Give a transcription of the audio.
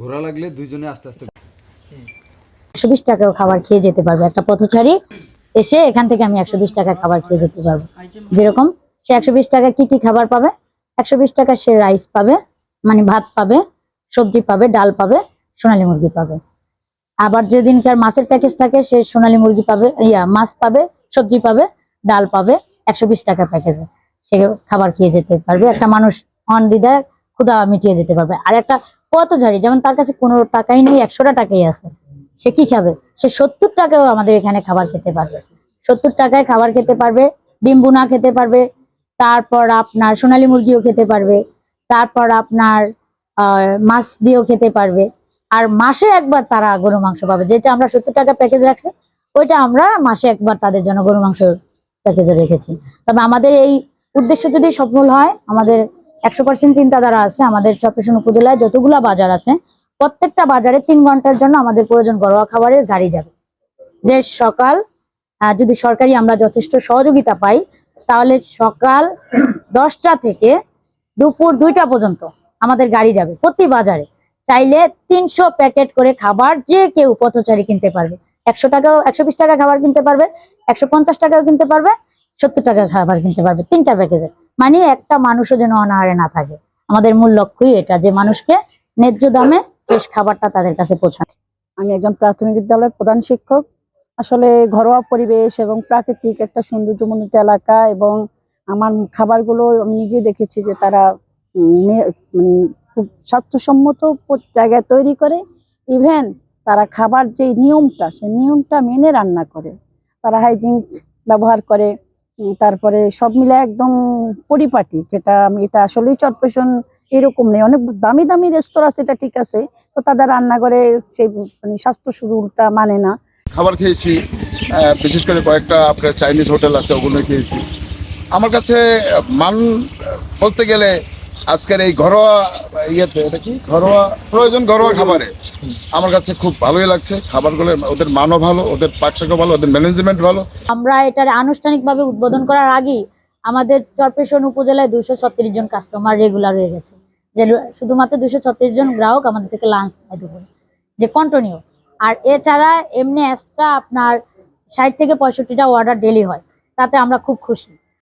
ঘোরা লাগলে দুইজনে আস্তে আস্তে একশো বিশ টাকার খাবার খেয়ে যেতে পারবে। একটা পথচারী এসে এখান থেকে আমি একশো বিশ টাকার খাবার খেয়ে যেতে পারব। যেরকম সে একশো বিশ টাকা কি কি খাবার পাবে? একশো বিশ টাকা সে রাইস পাবে মানে ভাত পাবে, সবজি পাবে, ডাল পাবে, সোনালী মুরগি পাবে। আবার যেদিনকার মাছের প্যাকেজ থাকে, সে সোনালী মুরগি পাবে, ইয়া, মাছ পাবে, সবজি পাবে, ডাল পাবে, একশো বিশ টাকা প্যাকেজে সে খাবার খেয়ে যেতে পারবে। একটা মানুষ অনদিদায় ক্ষুধা মিটিয়ে যেতে পারবে। আর একটা পথচারী যেমন তার কাছে পনেরো টাকাই নেই, একশোটা টাকাই আছে। সে কি খাবে? সে সত্তর টাকাও আমাদের এখানে খাবার খেতে পারবে। সত্তর টাকায় খাবার খেতে পারবে ডিম বুনা খেতে পারবে, তারপর আপনার সোনালী মুরগিও খেতে পারবে, তারপর আপনার মাছ দিয়েও খেতে পারবে। আর মাসে একবার তারা গরু মাংস পাবে। যেটা আমরা সত্তর টাকা প্যাকেজ রাখছি, ওইটা আমরা মাসে একবার তাদের জন্য গরু মাংস প্যাকেজে রেখেছি। তবে আমাদের এই উদ্দেশ্য যদি সফল হয়, আমাদের একশো পার্সেন্ট চিন্তাধারা আছে আমাদের চট্টগ্রাম উপজেলায়, যতগুলা বাজার আছে, প্রত্যেকটা বাজারে তিন ঘণ্টার জন্য আমাদের প্রয়োজন ঘরোয়া খাবারের গাড়ি যাবে। যে সকাল যদি সরকারি আমরা যথেষ্ট সহযোগিতা পাই, তাহলে সকাল দশটা থেকে দুপুর দুইটা পর্যন্ত আমাদের গাড়ি যাবে প্রতি বাজারে। চাইলে তিনশো প্যাকেট করে খাবার যে কেউ পথচারী কিনতে পারবে। একশো টাকাও, একশো বিশ টাকা খাবার কিনতে পারবে, একশো পঞ্চাশ টাকাও কিনতে পারবে, সত্তর টাকা খাবার কিনতে পারবে তিনটা প্যাকেজে। মানে একটা মানুষও যেন অনাহারে না থাকে। আমাদের মূল লক্ষ্যই এটা যে মানুষকে ন্যায্য দামে ফ্রেশ খাবারটা তাদের কাছে পৌঁছানো। আমি একজন প্রাথমিক বিদ্যালয়ের প্রধান শিক্ষক। আসলে ঘরোয়া পরিবেশ এবং প্রাকৃতিক একটা সৌন্দর্যমণ্ডিত এলাকা এবং আমার খাবারগুলো আমি নিজে দেখেছি যে তারা মানে খুব স্বাস্থ্যসম্মত জায়গায় তৈরি করে। ইভেন তারা খাবার যে নিয়মটা সেই নিয়মটা মেনে রান্না করে। তারা হাইজিন ব্যবহার করে। তারপরে সব মিলে একদম পরিপাটি যেটা আমি এটা আসলেই চটপেশন এরকম নেই। অনেক দামি দামি রেস্তোরাঁ সেটা ঠিক আছে তো তাদের রান্নাঘরে সেই মানে স্বাস্থ্য সুরুলটা মানে না। খাবার খেয়েছি বিশেষ করে কয়েকটা আপনার চাইনিজ হোটেল আছে ওগুলো খেয়েছি। আমার কাছে মান বলতে গেলে আজকের এই ঘরোয়া ইয়েতে এটা কি? ঘরোয়া প্রয়োজন ঘরোয়া খাবারে। আমার কাছে খুব ভালোই লাগছে। খাবারগুলো ওদের মানও ভালো, ওদের পাকশাকও ভালো, ওদের ম্যানেজমেন্ট ভালো। আমরা এটার আনুষ্ঠানিকভাবে উদ্বোধন করার আগেই আমাদের চরপেশন উপজেলায় দুশো ছত্রিশ জন কাস্টমার রেগুলার হয়ে গেছে। যে শুধুমাত্র দুশো ছত্রিশ জন গ্রাহক আমাদের থেকে লাঞ্চ নেয় দুপুরে। যে কন্টিনিউ আর এছাড়া এমনি এক্সট্রা আপনার ষাট থেকে পঁয়ষট্টিটা অর্ডার ডেলি হয়। তাতে আমরা খুব খুশি।